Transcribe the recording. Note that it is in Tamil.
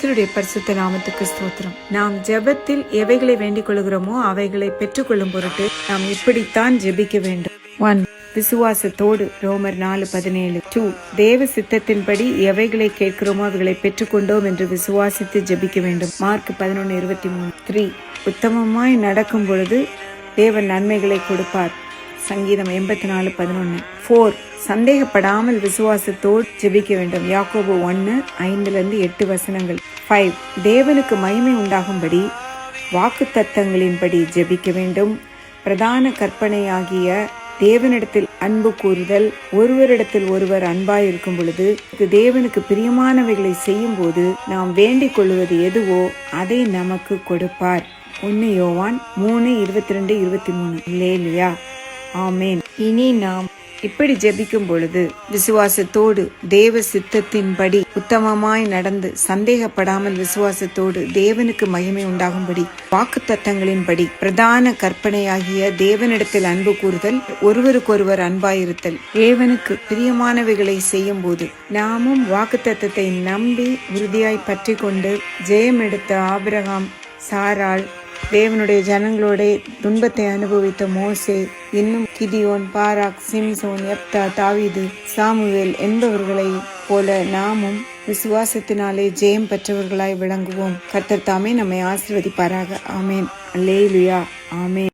கர்த்தருடைய பரிசுத்த நாமத்துக்கு ஸ்தோத்திரம். நாம் ஜெபத்தில் எவைகளை வேண்டிக் கொள்கிறோமோ அவைகளை பெற்றுக்கொள்ளும் பொருட்டு நாம் இப்படித்தான் ஜெபிக்க வேண்டும். ஒன் விசுவாசத்தோடு ரோமர் நாலு பதினேழு. டூ தேவ சித்தத்தின்படி எவைகளை கேட்கிறோமோ அவைகளை பெற்றுக்கொண்டோம் என்று விசுவாசித்து ஜெபிக்க வேண்டும். மார்க் பதினொன்று இருபத்தி மூணு. த்ரீ உத்தமமாய் நடக்கும் பொழுது தேவன் நன்மைகளை கொடுப்பார். சங்கீதம் எண்பத்தி நாலு பதினொன்று ஃபோர் சந்தேகப்படாமல் விசுவாசத்தோடு ஜெபிக்க வேண்டும். யாக்கோபு ஒன்று ஐந்துலேருந்து எட்டு வசனங்கள். ஃபைவ் தேவனுக்கு மகிமை உண்டாகும்படி வாக்கு தத்தங்களின்படி ஜெபிக்க வேண்டும். பிரதான கற்பனையாகிய தேவனிடத்தில் அன்பு கூறுதல். ஒருவரிடத்தில் ஒருவர் அன்பாய் இருக்கும் பொழுது இது தேவனுக்கு பிரியமானவைகளை செய்யும் போது நாம் வேண்டிக் கொள்வது எதுவோ அதை நமக்கு கொடுப்பார். ஒன்னு யோவான் மூணு இருபத்தி ரெண்டு இருபத்தி மூணு. இல்லையா ஆமேன். இனி நாம் இப்படி ஜெபிக்கும் பொழுது விசுவாசத்தோடு தேவ சித்தத்தின்படி உத்தமமாய் நடந்து சந்தேகப்படாமல் விசுவாசத்தோடு தேவனுக்கு மகிமை உண்டாகும்படி வாக்குத்தத்தங்களின்படி பிரதான கற்பனையாகிய தேவனிடத்தில் அன்பு கூறுதல் ஒருவருக்கொருவர் அன்பாயிருத்தல். தேவனுக்கு பிரியமானவைகளை செய்யும் போது நாமும் வாக்குத்தத்தத்தை நம்பி உறுதியாய் பற்றி கொண்டு ஜெயம் எடுத்த ஆபிரகாம் சாராள் தேவனுடைய ஜனங்களோட துன்பத்தை அனுபவித்த மோசே இன்னும் கிதியோன் பாராக் சிம்சோன் எப்தா தாவீது சாமுவேல் என்பவர்களை போல நாமும் விசுவாசத்தினாலே ஜெயம் பெற்றவர்களாய் விளங்குவோம். கத்தர் தாமே நம்மை ஆசிர்வதிப்பாராக. ஆமேன். அல்லேலுயா. ஆமேன்.